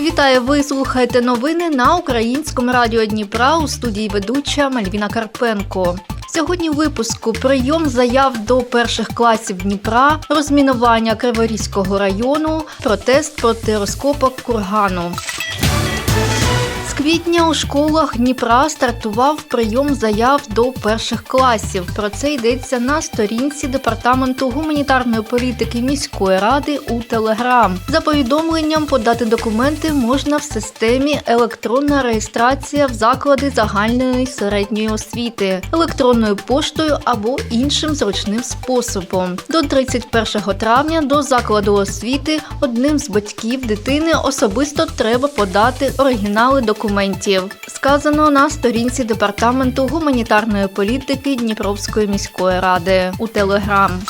Вітаю! Ви слухаєте новини на українському радіо Дніпра у студії ведуча Мальвіна Карпенко. Сьогодні випуску прийом заяв до перших класів Дніпра, розмінування Криворізького району, протест проти розкопок кургану. Квітня у школах Дніпра стартував прийом заяв до перших класів. Про це йдеться на сторінці департаменту гуманітарної політики міської ради у Телеграм. За повідомленням подати документи можна в системі електронна реєстрація в заклади загальної середньої освіти, електронною поштою або іншим зручним способом. До 31 травня до закладу освіти одним з батьків дитини особисто треба подати оригінали документів. Сказано на сторінці департаменту гуманітарної політики Дніпровської міської ради у Телеграм.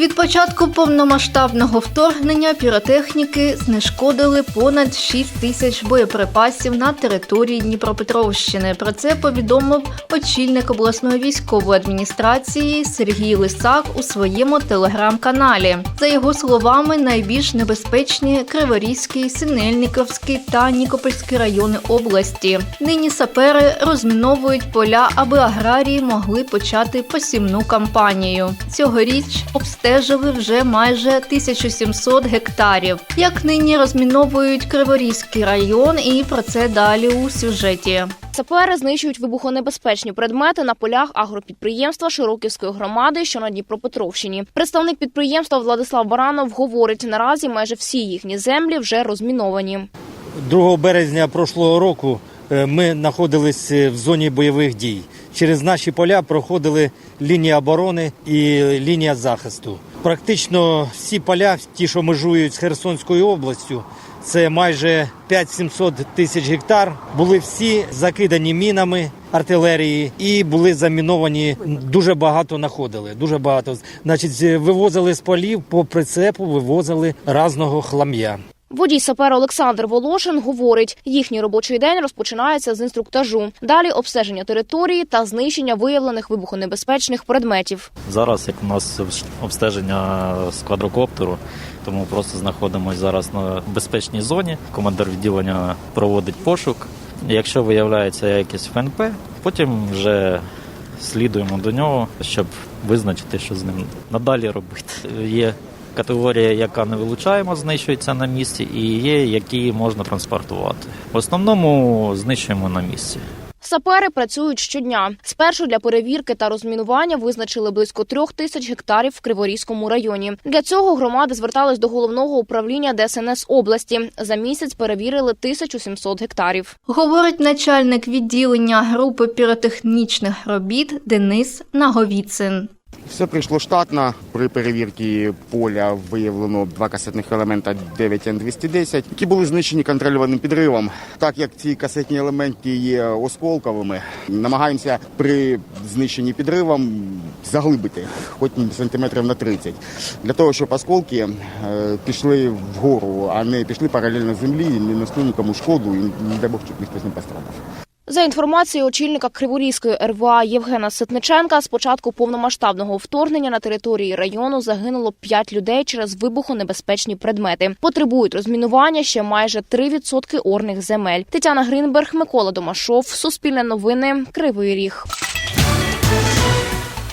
Від початку повномасштабного вторгнення піротехніки знешкодили понад 6 тисяч боєприпасів на території Дніпропетровщини. Про це повідомив очільник обласної військової адміністрації Сергій Лисак у своєму телеграм-каналі. За його словами, найбільш небезпечні Криворізький, Синельниковський та Нікопольський райони області. Нині сапери розміновують поля, аби аграрії могли почати посівну кампанію. Цьогоріч обстежили вже майже 1700 гектарів. Як нині розміновують Криворізький район, і про це далі у сюжеті. Сапери знищують вибухонебезпечні предмети на полях агропідприємства Широківської громади, що на Дніпропетровщині. Представник підприємства Владислав Баранов говорить, наразі майже всі їхні землі вже розміновані. 2 березня прошлого року е, ми знаходилися в зоні бойових дій. Через наші поля проходили лінія оборони і лінія захисту. Практично всі поля, ті, що межують з Херсонською областю, це майже 5-700 тисяч гектар, були всі закидані мінами артилерії і були заміновані. Дуже багато знаходили. Дуже багато. Значить, вивозили з полів по прицепу, вивозили разного хлам'я. Водій сапера Олександр Волошин говорить, їхній робочий день розпочинається з інструктажу. Далі обстеження території та знищення виявлених вибухонебезпечних предметів. Зараз як у нас обстеження з квадрокоптеру, тому просто знаходимося зараз на безпечній зоні. Командир відділення проводить пошук. Якщо виявляється якийсь ФНП, потім вже слідуємо до нього, щоб визначити, що з ним надалі робити. Є категорія, яка не вилучаємо, знищується на місці, і є, які можна транспортувати. В основному знищуємо на місці. Сапери працюють щодня. Спершу для перевірки та розмінування визначили близько трьох тисяч гектарів в Криворізькому районі. Для цього громади звертались до головного управління ДСНС області. За місяць перевірили 1700 гектарів. Говорить начальник відділення групи піротехнічних робіт Денис Наговіцин. Все прийшло штатно. При перевірці поля виявлено два касетних елемента 9Н210, які були знищені контрольованим підривом. Так як ці касетні елементи є осколковими, намагаємося при знищенні підривом заглибити хоч сантиметрів на 30, для того, щоб осколки е, пішли вгору, а не пішли паралельно землі, не несли нікому шкоду і не дай Бог, щоб ніхто не пострадав. За інформацією очільника Криворізької РВА Євгена Ситниченка, з початку повномасштабного вторгнення на території району загинуло 5 людей через вибухонебезпечні предмети. Потребують розмінування ще майже 3% орних земель. Тетяна Гринберг, Микола Домашов, Суспільне новини, Кривий Ріг.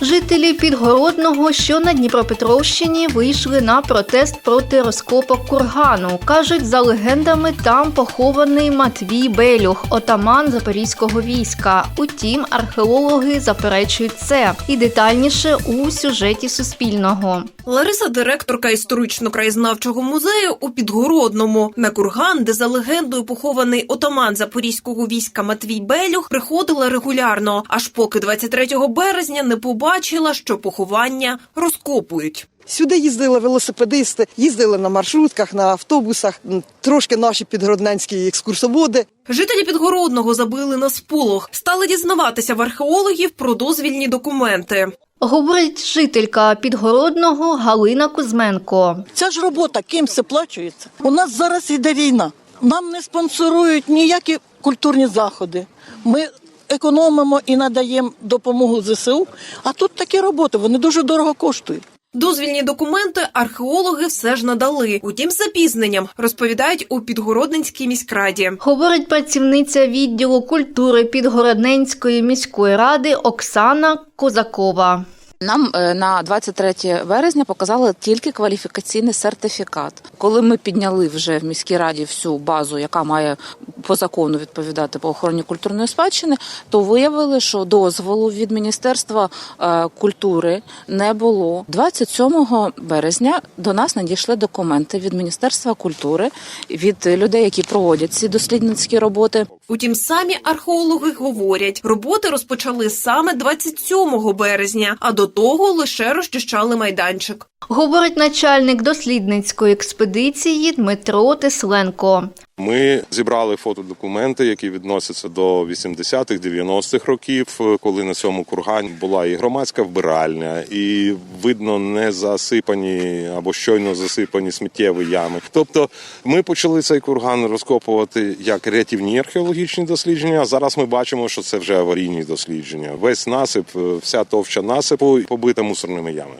Жителі Підгородного, що на Дніпропетровщині, вийшли на протест проти розкопок кургану. Кажуть, за легендами там похований Матвій Белюх, отаман запорізького війська. Утім, археологи заперечують це і детальніше у сюжеті Суспільного. Лариса, директорка історично-краєзнавчого музею у Підгородному. На курган, де за легендою похований отаман запорізького війська Матвій Белюх, приходила регулярно, аж поки 23 березня не побачила, що поховання розкопують. Сюди їздили велосипедисти, їздили на маршрутках, на автобусах, трошки наші підгородненські екскурсоводи. Жителі Підгородного забили на сполох, стали дізнаватися в археологів про дозвільні документи. Говорить жителька Підгородного Галина Кузьменко. Ця ж робота ким все плачується? У нас зараз йде війна. Нам не спонсорують ніякі культурні заходи. Ми економимо і надаємо допомогу ЗСУ. А тут такі роботи, вони дуже дорого коштують. Дозвільні документи археологи все ж надали. Утім, запізненням розповідають у Підгородненській міськраді. Говорить працівниця відділу культури Підгородненської міської ради Оксана Козакова. Нам е, на 23 березня показали тільки кваліфікаційний сертифікат. Коли ми підняли вже в міській раді всю базу, яка має по закону відповідати по охороні культурної спадщини, то виявили, що дозволу від міністерства е, культури не було. 27 березня до нас надійшли документи від міністерства культури від людей, які проводять ці дослідницькі роботи. Утім, самі археологи говорять, роботи розпочали саме 27 березня, а до того лише розчищали майданчик. Говорить начальник дослідницької експедиції Дмитро Тисленко. Ми зібрали фотодокументи, які відносяться до 80-х, 90-х років, коли на цьому кургані була і громадська вбиральня, і видно не засипані або щойно засипані сміттєві ями. Тобто, ми почали цей курган розкопувати як рятівні археологічні дослідження. Зараз ми бачимо, що це вже аварійні дослідження. Весь насип, е, вся товща насипу побита мусорними ямами.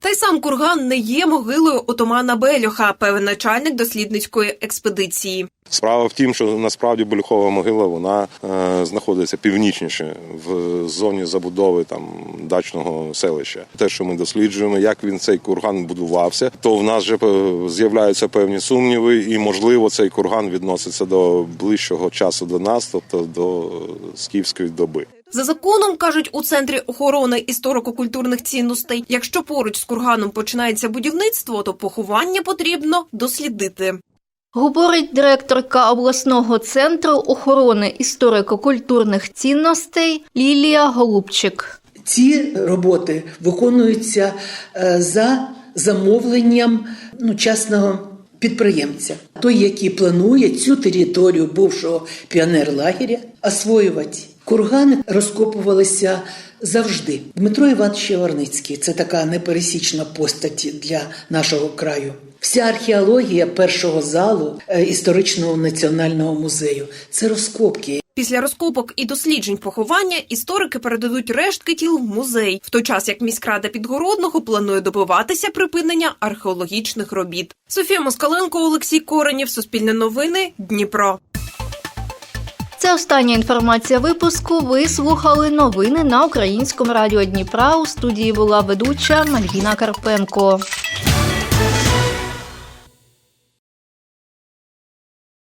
Та й сам курган не є могилою отамана Бельоха, певен начальник дослідницької експедиції. Справа в тім, що насправді Болюхова могила вона е, знаходиться північніше в зоні забудови там дачного селища. Те, що ми досліджуємо, як він цей курган будувався, то в нас вже е, з'являються певні сумніви, і можливо цей курган відноситься до ближчого часу до нас, тобто до скіфської доби. За законом кажуть у центрі охорони історико-культурних цінностей, якщо поруч з курганом починається будівництво, то поховання потрібно дослідити. Говорить директорка обласного центру охорони історико-культурних цінностей Лілія Голубчик. Ці роботи виконуються е, за замовленням ну, частного підприємця, той, який планує цю територію бувшого піонерлагеря освоювати. Кургани розкопувалися завжди. Дмитро Іванович Яворницький це така непересічна постать для нашого краю. Вся археологія першого залу е, історичного національного музею це розкопки. Після розкопок і досліджень поховання історики передадуть рештки тіл в музей, в той час як міськрада Підгородного планує добиватися припинення археологічних робіт. Софія Москаленко, Олексій Коренєв, Суспільне новини, Дніпро. Це остання інформація випуску. Ви слухали новини на українському радіо Дніпра. У студії була ведуча Мальгіна Карпенко.